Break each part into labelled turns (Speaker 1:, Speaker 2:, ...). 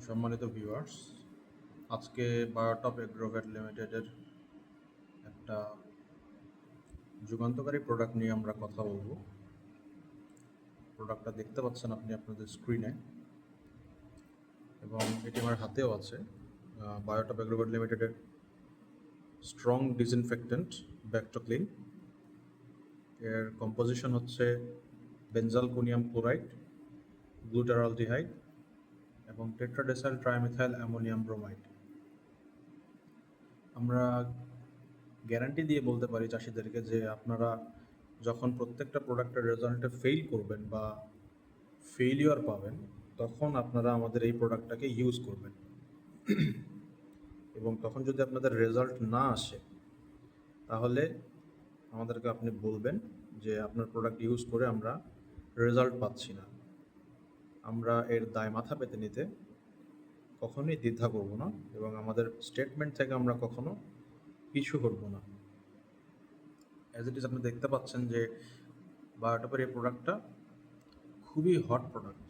Speaker 1: সম্মানিত ভিউয়ার্স আজকে বায়োটপ এগ্রোভেট লিমিটেডের একটা যুগান্তকারী প্রোডাক্ট নিয়ে আমরা কথা বলব। প্রোডাক্টটা দেখতে পাচ্ছেন আপনি আপনাদের স্ক্রিনে এবং এটি আমার হাতেও আছে বায়োটপ এগ্রোভেট লিমিটেডের স্ট্রং ডিসইনফেক্টেন্ট ব্যাকটোক্লিন এর কম্পোজিশন হচ্ছে বেনজালকোনিয়াম ক্লোরাইড গ্লুটারালডিহাইড এবং টেট্রাডেসাইল ট্রাইমিথাইল অ্যামোনিয়াম ব্রোমাইড। আমরা গ্যারান্টি দিয়ে বলতে পারি চাষিদেরকে যে আপনারা যখন প্রত্যেকটা প্রোডাক্টের রেজাল্টে ফেল করবেন বা ফেলিওর পাবেন, তখন আপনারা আমাদের এই প্রোডাক্টটাকে ইউজ করবেন। এবং তখন যদি আপনাদের রেজাল্ট না আসে, তাহলে আমাদেরকে আপনি বলবেন যে আপনার প্রোডাক্ট ইউজ করে আমরা রেজাল্ট পাচ্ছি না। আমরা এর দায় মাথা পেতে নিতে কখনোই দ্বিধা করব না এবং আমাদের স্টেটমেন্ট থেকে আমরা কখনো পিছু হটব না। অ্যাজ ইট ইজ আপনি দেখতে পাচ্ছেন যে বায়োটপের এই প্রোডাক্টটা খুবই হট প্রোডাক্ট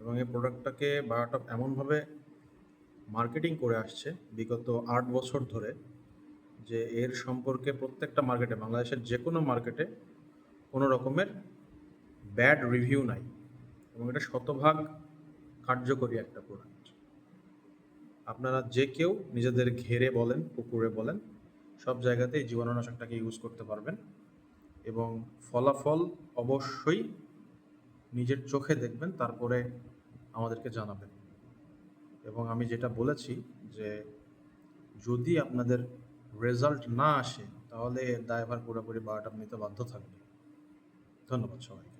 Speaker 1: এবং এই প্রোডাক্টটাকে বায়োটপ এমনভাবে মার্কেটিং করে আসছে বিগত আট বছর ধরে যে এর সম্পর্কে প্রত্যেকটা মার্কেটে বাংলাদেশের যে কোনো মার্কেটে কোনো রকমের ব্যাড রিভিউ নাই। এবং এটা শতভাগ কার্যকরী একটা প্রোডাক্ট আপনারা যে কেউ নিজেদের ঘেরে বলেন, পুকুরে বলেন, সব জায়গাতেই জীবাণুনাশকটাকে ইউজ করতে পারবেন এবং ফলাফল অবশ্যই নিজের চোখে দেখবেন, তারপরে আমাদেরকে জানাবেন। এবং আমি যেটা বলেছি যে, যদি আপনাদের রেজাল্ট না আসে, তাহলে দায়ভার পুরোপুরি বায়োটাপ নিতে বাধ্য থাকবে ধন্যবাদ সবাইকে।